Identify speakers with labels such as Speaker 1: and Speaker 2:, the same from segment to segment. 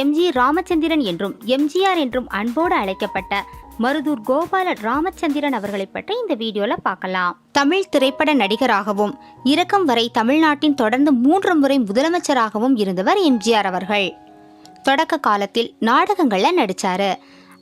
Speaker 1: MG Ramachandran என்றும் எம்ஜிஆர் என்றும் அன்போடு அழைக்கப்பட்ட மருதூர் கோபால ராமச்சந்திரன் அவர்களை பற்றி இந்த வீடியோல பார்க்கலாம். தமிழ் திரைப்பட நடிகராகவும் இறக்கம் வரை தமிழ்நாட்டின் தொடர்ந்து மூன்று முறை முதலமைச்சராகவும் இருந்தவர் எம்ஜிஆர் அவர்கள். தொடக்க காலத்தில் நாடகங்கள்ல நடிச்சாரு.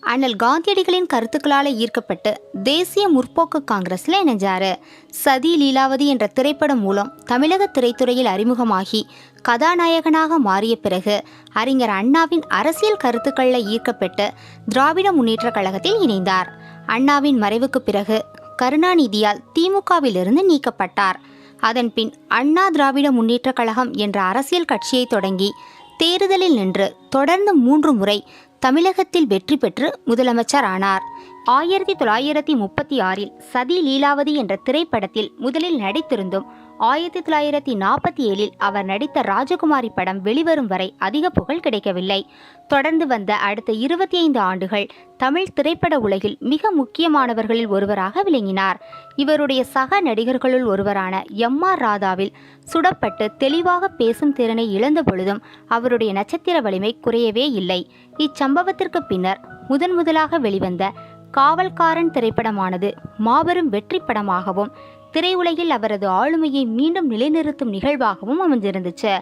Speaker 1: அண்ணல் காந்தியடிகளின் கருத்துக்களால் ஈர்க்கப்பட்டு தேசிய முற்போக்கு காங்கிரஸில் இணைஞ்சாரு. சதி லீலாவதி என்ற திரைப்படம் மூலம் தமிழக திரைத்துறையில் அறிமுகமாகி கதாநாயகனாக மாறிய பிறகு அறிஞர் அண்ணாவின் அரசியல் கருத்துக்களில் ஈர்க்கப்பட்டு திராவிட முன்னேற்றக் கழகத்தில் இணைந்தார். அண்ணாவின் மறைவுக்கு பிறகு கருணாநிதியால் திமுகவிலிருந்து நீக்கப்பட்டார். அதன்பின் அண்ணா திராவிட முன்னேற்றக் கழகம் என்ற அரசியல் கட்சியை தொடங்கி தேர்தலில் நின்று தொடர்ந்து மூன்று முறை தமிழகத்தில் வெற்றி பெற்று முதலமைச்சர் ஆனார். ஆயிரத்தி தொள்ளாயிரத்தி முப்பத்தி ஆறில் சதி லீலாவதி என்ற திரைப்படத்தில் முதலில் நடித்திருந்தும் ஆயிரத்தி தொள்ளாயிரத்தி நாற்பத்தி ஏழில் அவர் நடித்த ராஜகுமாரி படம் வெளிவரும் வரை அதிக புகழ் கிடைக்கவில்லை. தொடர்ந்து வந்த அடுத்த இருபத்தி ஐந்து ஆண்டுகள் தமிழ் திரைப்பட உலகில் மிக முக்கியமானவர்களில் ஒருவராக விளங்கினார். இவருடைய சக நடிகர்களுள் ஒருவரான எம் ஆர் ராதாவில் சுடப்பட்டு தெளிவாக பேசும் திறனை இழந்த பொழுதும் அவருடைய நட்சத்திர வலிமை குறையவே இல்லை. இச்சம்பவத்திற்கு பின்னர் முதன் முதலாக வெளிவந்த காவல்காரன் திரைப்படமானது மாபெரும் வெற்றி படமாகவும் திரையுலகில் அவரது ஆளுமையை மீண்டும் நிலைநிறுத்தும் நிகழ்வாகவும் அமைஞ்சிருந்துச்சு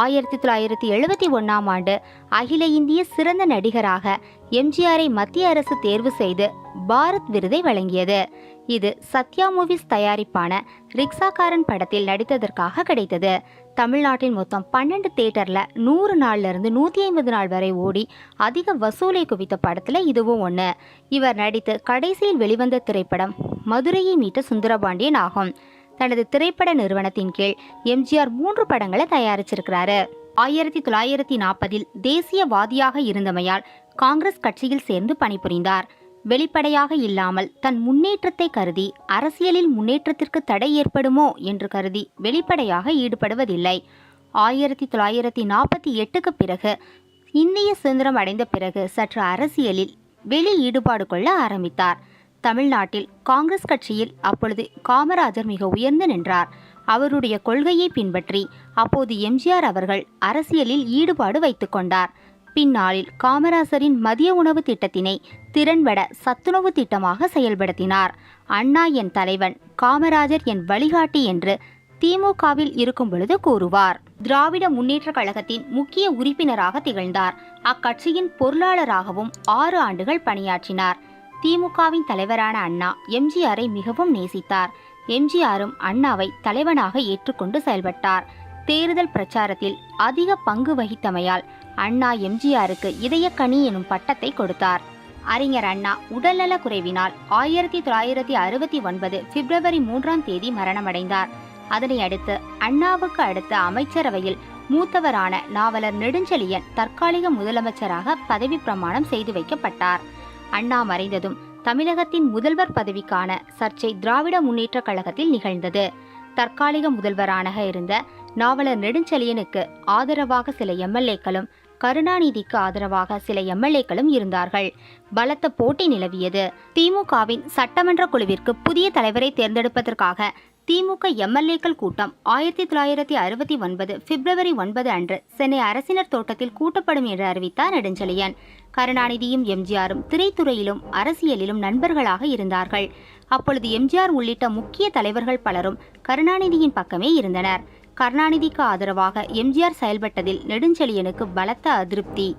Speaker 1: ஆயிரத்தி தொள்ளாயிரத்தி எழுபத்தி ஒன்றாம் ஆண்டு அகில இந்திய சிறந்த நடிகராக எம்ஜிஆரை மத்திய அரசு தேர்வு செய்து பாரத் விருதை வழங்கியது. இது சத்யா மூவிஸ் தயாரிப்பான ரிக்ஷாக்காரன் படத்தில் நடித்ததற்காக கிடைத்தது. தமிழ்நாட்டின் மொத்தம் பன்னெண்டு தேட்டரில் நூறு நாள்ல இருந்து நூற்றி ஐம்பது நாள் வரை ஓடி அதிக வசூலை குவித்த படத்தில் இதுவும் ஒன்று இவர் நடித்து கடைசியில் வெளிவந்த திரைப்படம் மதுரையை மீட்ட சுந்தரபாண்டியன் ஆகும். தனது திரைப்பட நிறுவனத்தின் கீழ் எம்ஜிஆர் மூன்று படங்களை தயாரிச்சிருக்கிறாரு. ஆயிரத்தி தொள்ளாயிரத்தி நாற்பதில் தேசியவாதியாக இருந்தமையால் காங்கிரஸ் கட்சியில் சேர்ந்து பணிபுரிந்தார். வெளிப்படையாக இல்லாமல் தன் முன்னேற்றத்தை கருதி அரசியலில் முன்னேற்றத்திற்கு தடை ஏற்படுமோ என்று கருதி வெளிப்படையாக ஈடுபடுவதில்லை. ஆயிரத்தி தொள்ளாயிரத்தி நாற்பத்தி எட்டுக்கு பிறகு இந்திய சுதந்திரம் அடைந்த பிறகு சற்று அரசியலில் வெளி ஈடுபாடு கொள்ள ஆரம்பித்தார். தமிழ்நாட்டில் காங்கிரஸ் கட்சியில் அப்பொழுது காமராஜர் மிக உயர்ந்து நின்றார். அவருடைய கொள்கையை பின்பற்றி அப்போது எம்ஜிஆர் அவர்கள் அரசியலில் ஈடுபாடு வைத்துக் கொண்டார். பின்னாளில் காமராசரின் மதிய உணவு திட்டத்தினை திறன்பட சத்துணவு திட்டமாக செயல்படுத்தினார். அண்ணா என் தலைவன் காமராஜர் என் வழிகாட்டி என்று திமுகவில் இருக்கும் பொழுது கூறுவார். திராவிட முன்னேற்ற கழகத்தின் முக்கிய உறுப்பினராக திகழ்ந்தார். அக்கட்சியின் பொருளாளராகவும் ஆறு ஆண்டுகள் பணியாற்றினார். திமுகவின் தலைவரான அண்ணா எம்ஜிஆரை மிகவும் நேசித்தார். எம்ஜிஆரும் அண்ணாவை தலைவனாக ஏற்றுக்கொண்டு செயல்பட்டார். தேர்தல் பிரச்சாரத்தில் அதிக பங்கு வகித்தமையால் அண்ணா எம்ஜிஆருக்கு இதயக்கனி எனும் பட்டத்தை கொடுத்தார். அறிஞர் அண்ணா உடல்நல குறைவினால் ஆயிரத்தி தொள்ளாயிரத்தி அறுபத்தி ஒன்பது பிப்ரவரி மூன்றாம் தேதி மரணமடைந்தார். அதனை அடுத்து அண்ணாவுக்கு அடுத்த அமைச்சரவையில் மூத்தவரான நாவலர் நெடுஞ்செழியன் தற்காலிக முதலமைச்சராக பதவி பிரமாணம் செய்து வைக்கப்பட்டார். அண்ணா மறைந்ததும் தமிழகத்தின் முதல்வர் பதவிக்கான சர்ச்சை திராவிட முன்னேற்றக் கழகத்தில் நிகழ்ந்தது. தற்காலிக முதல்வராக இருந்த நாவலர் நெடுஞ்செழியனுக்கு ஆதரவாக சில எம்எல்ஏக்களும் கருணாநிதிக்கு ஆதரவாக சில எம்எல்ஏக்களும் இருந்தார்கள். பலத்த போட்டி நிலவியது. திமுகவின் சட்டமன்ற குழுவிற்கு புதிய தலைவரை தேர்ந்தெடுப்பதற்காக திமுக எம்எல்ஏக்கள் கூட்டம் ஆயிரத்தி தொள்ளாயிரத்தி அறுபத்தி ஒன்பது பிப்ரவரி ஒன்பது அன்று சென்னை அரசினர் தோட்டத்தில் கூட்டப்படும் என்று அறிவித்தார் நெடுஞ்செழியன். கருணாநிதியும் எம்ஜிஆரும் திரைத்துறையிலும் அரசியலிலும் நண்பர்களாக இருந்தார்கள். அப்பொழுது எம்ஜிஆர் உள்ளிட்ட முக்கிய தலைவர்கள் பலரும் கருணாநிதியின் பக்கமே இருந்தனர். கருணாநிதிக்கு ஆதரவாக எம்ஜிஆர் செயல்பட்டதில் நெடுஞ்செழியனுக்கு பலத்த அதிருப்தி.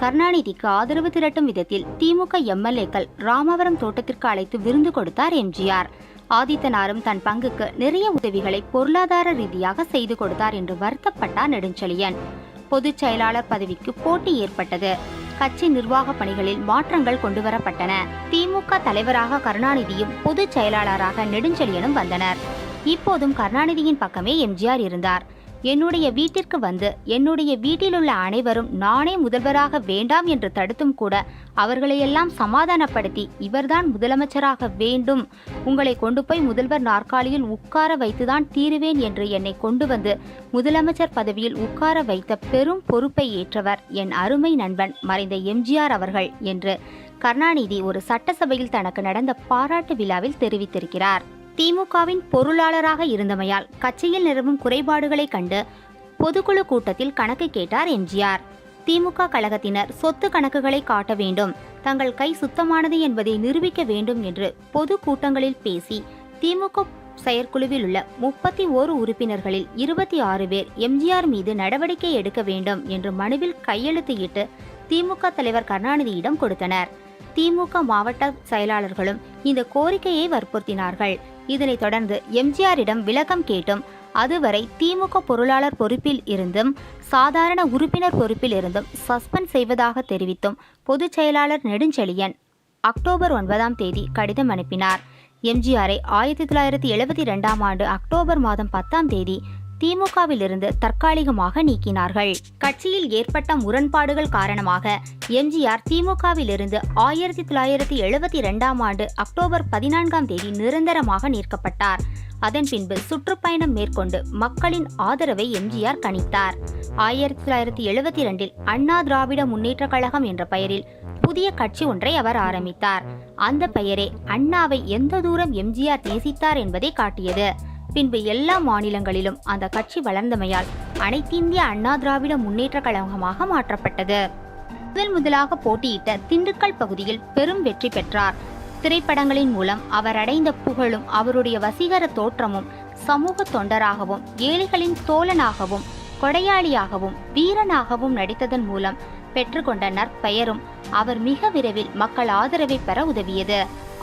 Speaker 1: கருணாநிதிக்கு ஆதரவு திரட்டும் விதத்தில் திமுக எம்எல்ஏக்கள் ராமவரம் தோட்டத்திற்கு அழைத்து விருந்து கொடுத்தார் எம்ஜிஆர். ஆதித்தனாரும் தன் பங்குக்கு நிறைய உதவிகளை பொருளாதார ரீதியாக செய்து கொடுத்தார் என்று வருத்தப்பட்டார் நெடுஞ்செழியன். பொதுச் செயலாளர் பதவிக்கு போட்டி ஏற்பட்டது. கட்சி நிர்வாக பணிகளில் மாற்றங்கள் கொண்டுவரப்பட்டன. திமுக தலைவராக கருணாநிதியும் பொதுச் செயலாளராக நெடுஞ்செழியனும் வந்தனர். இப்போதும் கருணாநிதியின் பக்கமே எம்ஜிஆர் இருந்தார். என்னுடைய வீட்டிற்கு வந்து என்னுடைய வீட்டிலுள்ள அனைவரும் நானே முதல்வராக வேண்டாம் என்று தடுத்தும் கூட அவர்களையெல்லாம் சமாதானப்படுத்தி இவர்தான் முதலமைச்சராக வேண்டும். உங்களை கொண்டு போய் முதல்வர் நாற்காலியில் உட்கார வைத்துதான் தீருவேன் என்று என்னை கொண்டு வந்து முதலமைச்சர் பதவியில் உட்கார வைத்த பெரும் பொறுப்பை ஏற்றவர் என் அருமை நண்பன் மறைந்த எம்ஜிஆர் அவர்கள் என்று கருணாநிதி ஒரு சட்டசபையில் தனக்கு நடந்த பாராட்டு விழாவில் தெரிவித்திருக்கிறார். திமுகவின் பொருளாளராக இருந்தமையால் கட்சியில் நிலவும் குறைபாடுகளை கண்டு பொதுக்குழு கூட்டத்தில் கணக்கு கேட்டார் எம்ஜிஆர். திமுக கழகத்தினர் சொத்து கணக்குகளை காட்ட வேண்டும் தங்கள் கை சுத்தமானது என்பதை நிரூபிக்க வேண்டும் என்று பொது கூட்டங்களில் பேசி திமுக செயற்குழுவில் உள்ள முப்பத்தி ஓரு உறுப்பினர்களில் இருபத்தி ஆறு பேர் எம்ஜிஆர் மீது நடவடிக்கை எடுக்க வேண்டும் என்று மனுவில் கையெழுத்திட்டு திமுக தலைவர் கருணாநிதியிடம் கொடுத்தனர். திமுக மாவட்ட செயலாளர்களும் இந்த கோரிக்கையை வற்புறுத்தினார்கள். இதனைத் தொடர்ந்து எம்ஜிஆரிடம் விளக்கம் கேட்டும். அதுவரை திமுக பொருளாளர் பொறுப்பில் இருந்தும் சாதாரண உறுப்பினர் பொறுப்பில் இருந்தும் சஸ்பெண்ட் செய்வதாக தெரிவித்தும் பொதுச் செயலாளர் நெடுஞ்செழியன் அக்டோபர் ஒன்பதாம் தேதி கடிதம் அனுப்பினார். எம்ஜிஆரை ஆயிரத்தி தொள்ளாயிரத்தி எழுபத்தி ரெண்டாம் ஆண்டு அக்டோபர் மாதம் பத்தாம் தேதி திமுகவிலிருந்து தற்காலிகமாக நீக்கினார்கள். கட்சியில் ஏற்பட்ட முரண்பாடுகள் காரணமாக எம்ஜிஆர் திமுகவிலிருந்து ஆயிரத்தி தொள்ளாயிரத்தி எழுபத்தி இரண்டாம் ஆண்டு அக்டோபர் பதினான்காம் தேதி நிரந்தரமாக நீக்கப்பட்டார். அதன் பின்பு சுற்றுப்பயணம் மேற்கொண்டு மக்களின் ஆதரவை எம்ஜிஆர் கணித்தார். ஆயிரத்தி தொள்ளாயிரத்தி எழுபத்தி இரண்டில் அண்ணா திராவிட முன்னேற்ற கழகம் என்ற பெயரில் புதிய கட்சி ஒன்றை அவர் ஆரம்பித்தார். அந்த பெயரே அண்ணாவை எந்த தூரம் எம்ஜிஆர் நேசித்தார் என்பதை காட்டியது. பின்பு எல்லா மாநிலங்களிலும் அந்த கட்சி வளர்ந்தமையால் அனைத்திந்திய அண்ணா திராவிட முன்னேற்ற கழகமாக மாற்றப்பட்டது. முதல் முதலாக போட்டியிட்ட திண்டுக்கல் பகுதியில் பெரும் வெற்றி பெற்றார். திரைப்படங்களின் மூலம் அவர் அடைந்த புகழும் அவருடைய வசீகர தோற்றமும் சமூக தொண்டராகவும் ஏழைகளின் தோழனாகவும் கொடையாளியாகவும் வீரனாகவும் நடித்ததன் மூலம் பெற்றுக்கொண்ட நற்பெயரும் அவர் மிக விரைவில் மக்கள் ஆதரவை பெற உதவியது.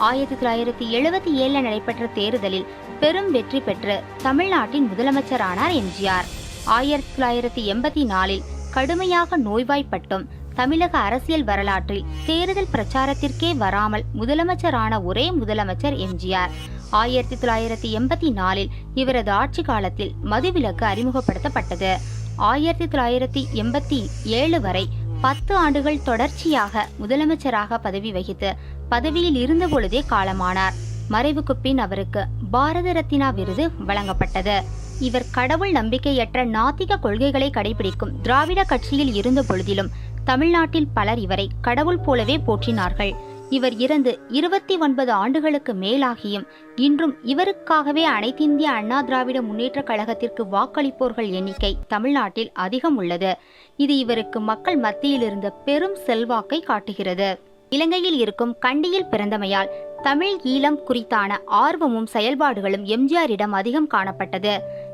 Speaker 1: ஆயிரத்தி தொள்ளாயிரத்தி எழுபத்தி ஏழில் நடைபெற்ற தேர்தலில் பெரும் வெற்றி பெற்று தமிழ்நாட்டின் முதலமைச்சரானார் எம்ஜிஆர். ஆயிரத்தி தொள்ளாயிரத்தி எண்பத்தி நாலில் கடுமையாக நோய்வாய்ப்பட்டும் தமிழக அரசியல் வரலாற்றில் தேர்தல் பிரச்சாரத்திற்கே வராமல் முதலமைச்சரான ஒரே முதலமைச்சர் எம்ஜிஆர். ஆயிரத்தி தொள்ளாயிரத்தி எண்பத்தி நாலில் இவரது ஆட்சி காலத்தில் மதுவிலக்கு அறிமுகப்படுத்தப்பட்டது. ஆயிரத்தி தொள்ளாயிரத்தி எண்பத்தி ஏழு வரை பத்து ஆண்டுகள் தொடர்ச்சியாக முதலமைச்சராக பதவி வகித்து பதவியில் இருந்தபொழுதே காலமானார். மறைவுக்கு பின் அவருக்கு பாரத ரத்னா விருது வழங்கப்பட்டது. இவர் கடவுள் நம்பிக்கையற்ற நாத்திக கொள்கைகளை கடைபிடிக்கும் திராவிட கட்சியில் இருந்த பொழுதிலும் தமிழ்நாட்டில் பலர் இவரை கடவுள் போலவே போற்றினார்கள். இவர் இறந்து இருபத்தி ஒன்பது ஆண்டுகளுக்கு மேலாகியும் இன்றும் இவருக்காகவே அனைத்திந்திய அண்ணா திராவிட முன்னேற்ற கழகத்திற்கு வாக்களிப்போர்கள் எண்ணிக்கை தமிழ்நாட்டில் அதிகம் உள்ளது. இது இவருக்கு மக்கள் மத்தியில் இருந்த பெரும் செல்வாக்கை காட்டுகிறது. இலங்கையில் இருக்கும் கண்டியில் பிறந்தமையால் தமிழ் ஈழம் குறித்தான ஆர்வமும் செயல்பாடுகளும் எம்ஜிஆரிடம் அதிகம் காணப்பட்டது.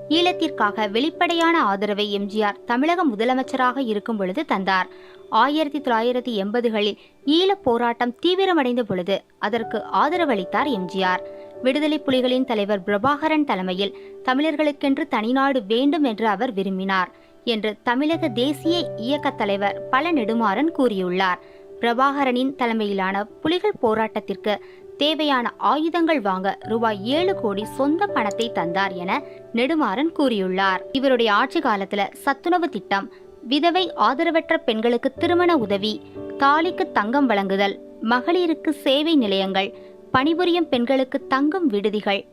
Speaker 1: ஈழத்திற்காக வெளிப்படையான ஆதரவை எம்ஜிஆர் தமிழக முதலமைச்சராக இருக்கும் பொழுது தந்தார். ஆயிரத்தி தொள்ளாயிரத்தி எண்பதுகளில் ஈழப் போராட்டம் தீவிரமடைந்த பொழுது அதற்கு ஆதரவளித்தார் எம்ஜிஆர். விடுதலை புலிகளின் தலைவர் பிரபாகரன் தலைமையில் தமிழர்களுக்கென்று தனிநாடு வேண்டும் என்று அவர் விரும்பினார் என்று தமிழக தேசிய இயக்கத் தலைவர் பல நெடுமாறன் கூறியுள்ளார். பிரபாகரனின் தலைமையிலான புலிகள் போராட்டத்திற்கு தேவையான ஆயுதங்கள் வாங்க ரூபாய் ஏழு கோடி சொந்த பணத்தை தந்தார் என நெடுமாறன் கூறியுள்ளார். இவருடைய ஆட்சி காலத்துல சத்துணவு திட்டம் விதவை ஆதரவற்ற பெண்களுக்கு திருமண உதவி தாலிக்கு தங்கம் வழங்குதல் மகளிருக்கு சேவை நிலையங்கள் பணிபுரியும் பெண்களுக்கு தங்கும் விடுதிகள்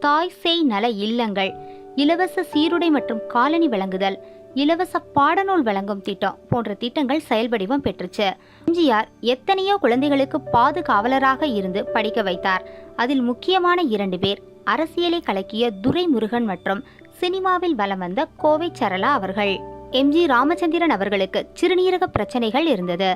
Speaker 1: தாய் சேய் நல இல்லங்கள் இலவச சீருடை மற்றும் காலனி வழங்குதல் இலவச பாடநூல் வழங்கும் திட்டம் போன்ற திட்டங்கள் செயல்வடிவம் பெற்றுச்சு. எம்ஜிஆர் எத்தனையோ குழந்தைகளுக்கு பாதுகாவலராக இருந்து படிக்க வைத்தார். அதில் முக்கியமான இரண்டு பேர் அரசியலை கலக்கிய துரைமுருகன் மற்றும் சினிமாவில் வலம் வந்த கோவை சரளா அவர்கள். எம்ஜி ராமச்சந்திரன் அவர்களுக்கு சிறுநீரக பிரச்சனைகள் இருந்தது.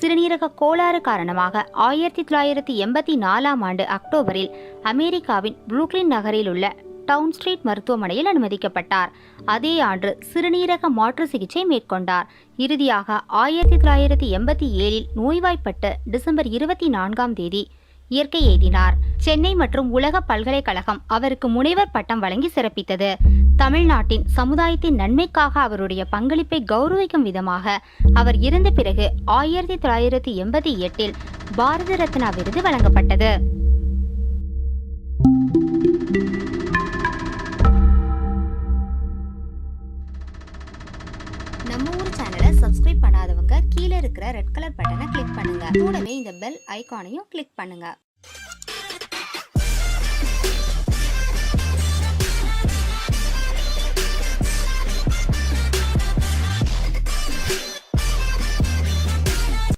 Speaker 1: சிறுநீரக கோளாறு காரணமாக ஆயிரத்தி தொள்ளாயிரத்தி எண்பத்தி நாலாம் ஆண்டு அக்டோபரில் அமெரிக்காவின் புரூக்ளின் நகரில் உள்ள டவுன் ஸ்ட்ரீட் மருத்துவமனையில் அனுமதிக்கப்பட்டார். அதே ஆண்டு சிறுநீரக மாற்று சிகிச்சை மேற்கொண்டார். இறுதியாக ஆயிரத்தி தொள்ளாயிரத்தி எண்பத்தி ஏழில் நோய்வாய்ப்பட்டு டிசம்பர் இருபத்தி நான்காம் தேதி இயற்கை எய்தினார் சென்னை மற்றும் உலக பல்கலைக்கழகம் அவருக்கு முனைவர் பட்டம் வழங்கி சிறப்பித்தது. தமிழ்நாட்டின் சமுதாயத்தின் நன்மைக்காக அவருடைய பங்களிப்பை கௌரவிக்கும் விதமாக அவர் இறந்த பிறகு ஆயிரத்தி தொள்ளாயிரத்தி எண்பத்தி எட்டில் பாரத ரத்னா விருது வழங்கப்பட்டது. சப்ஸ்கிரைப் பண்ணாதவங்க கீழே இருக்கிற ரெட் கலர் பட்டனை கிளிக் பண்ணுங்க. கூடவே இந்த பெல் ஐக்கானையும் கிளிக் பண்ணுங்க.